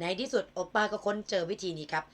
ในที่สุดโอป้าก็ค้นเจอวิธีนี้ครับ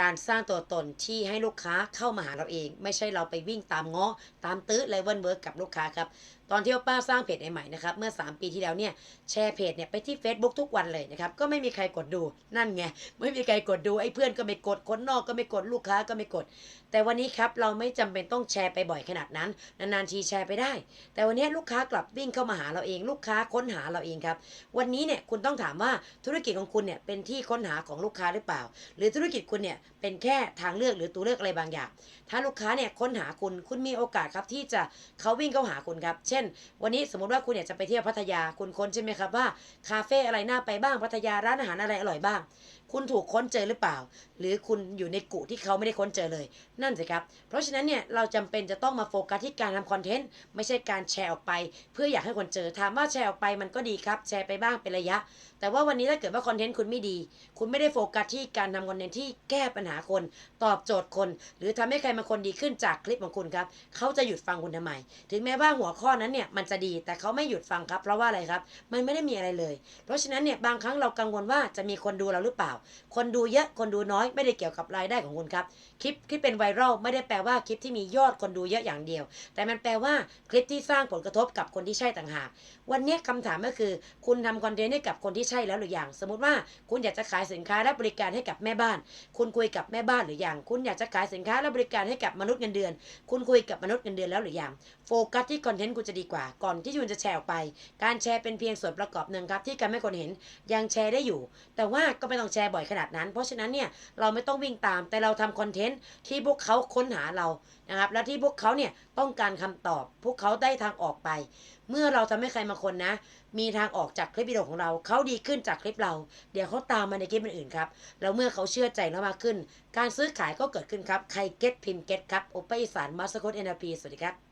การสร้างตัวตนที่ให้ลูกค้าเข้ามาหาเราเอง ไม่ใช่เราไปวิ่งตามง้อตามตื้อเลเวลเวิร์กกับลูกค้าครับ ตอนที่ป้าสร้างเพจใหม่ๆนะครับเมื่อ 3 ปีที่แล้วเนี่ยแชร์เพจเนี่ยไปที่ Facebook ทุกวันเลยนะครับก็ไม่มีใครกดดูนั่นไงไม่มีใครกดดูไอ้เพื่อนก็ไม่กดคนนอกก็ไม่กดลูกค้าก็ไม่กด แต่วันนี้ครับเราไม่จำเป็นต้องแชร์ไปบ่อยขนาดนั้นนานๆทีแชร์ไปได้ แต่วันนี้ลูกค้ากลับวิ่งเข้ามาหาเราเอง ลูกค้าค้นหาเราเองครับวันนี้เนี่ยคุณต้องถามว่าธุรกิจของคุณเนี่ยเป็นที่ค้นหาของลูกค้าหรือเปล่า หรือธุรกิจคุณเนี่ยเป็นแค่ทางเลือกหรือตัวเลือกอะไรบางอย่าง ถ้าลูกค้าเนี่ยค้นหาคุณคุณมีโอกาสครับที่จะเขาวิ่งเข้าหาคุณครับ เช่น วันนี้สมมติว่าคุณอยากจะไปเที่ยวพัทยาคุณค้นใช่ไหมครับว่าคาเฟ่อะไรน่าไปบ้างพัทยาร้านอาหารอะไรอร่อยบ้าง คุณถูกค้นเจอหรือเปล่า หรือคุณอยู่ในกลุ่มที่เขาไม่ได้ค้นเจอเลย นั่นสิครับ เพราะฉะนั้นเนี่ยเราจำเป็นจะต้องมาโฟกัสที่การทำคอนเทนต์ไม่ใช่การแชร์ออกไป เพื่ออยากให้คนเจอถามว่าแชร์ออกไปมันก็ดีครับ แชร์ไปบ้างเป็นระยะ แต่ว่าวันนี้ถ้าเกิดว่าคอนเทนต์คุณไม่ดี คุณไม่ได้โฟกัสที่การทำคอนเทนต์ที่แก้ปัญหาคน ตอบโจทย์คน หรือทำให้ใครบางคนดีขึ้นจากคลิปของคุณครับเขาจะหยุดฟังคุณทำไม ถึงแม้ว่าหัวข้อนั้นเนี่ยมันจะดีแต่เขาไม่หยุดฟังครับเพราะว่าอะไรครับ มันไม่ได้มีอะไรเลย เพราะฉะนั้นเนี่ยบางครั้งเรากังวลว่าจะมีคนดูเราหรือเปล่า คนดูเยอะคนดูน้อยไม่ได้เกี่ยวกับรายได้ของคุณครับคลิปที่เป็นไวรัลไม่ได้แปลว่าคลิปที่มียอดคนดูเยอะอย่างเดียว แต่มันแปลว่าคลิปที่สร้างผลกระทบกับคนที่ใช่ต่างหาก วันนี้คำถามก็คือ คุณทำคอนเทนต์ให้กับคนที่ใช่แล้วหรือยังสมมติว่าคุณอยากจะขายสินค้าและบริการให้กับแม่บ้าน คุณคุยกับแม่บ้านหรือยัง คุณอยากจะขายสินค้าและบริการให้กับมนุษย์เงินเดือน คุณคุยกับมนุษย์เงินเดือนแล้วหรือยังโฟกัสที่คอนเทนต์คุณจะดีกว่า ก่อนที่คุณจะแชร์ออกไป การแชร์เป็นเพียงส่วนประกอบหนึ่งครับที่การให้คนเห็นยังแชร์ได้อยู่ แต่ว่าก็ไม่ต้องแชร์บ่อยขนาดนั้น เพราะฉะนั้นเนี่ยเราไม่ต้องวิ่งตาม แต่เราทำคอนเทนต์ที่พวกเขาค้นหาเรานะครับและที่พวกเขาเนี่ยต้องการคำตอบ พวกเขาได้ทางออกไป เมื่อเราทำให้ใครบางคนนะ มีทางออกจากคลิปวิดีโอของเรา เขาดีขึ้นจากคลิปเรา เดี๋ยวเขาตามมาในคลิปอื่นๆครับ แล้วเมื่อเขาเชื่อใจเรามากขึ้น การซื้อขายก็เกิดขึ้นครับ ใครเก็ตพิมพ์เก็ตครับ โอเปอีสานมาสโคตเอ็นพีสวัสดีครับ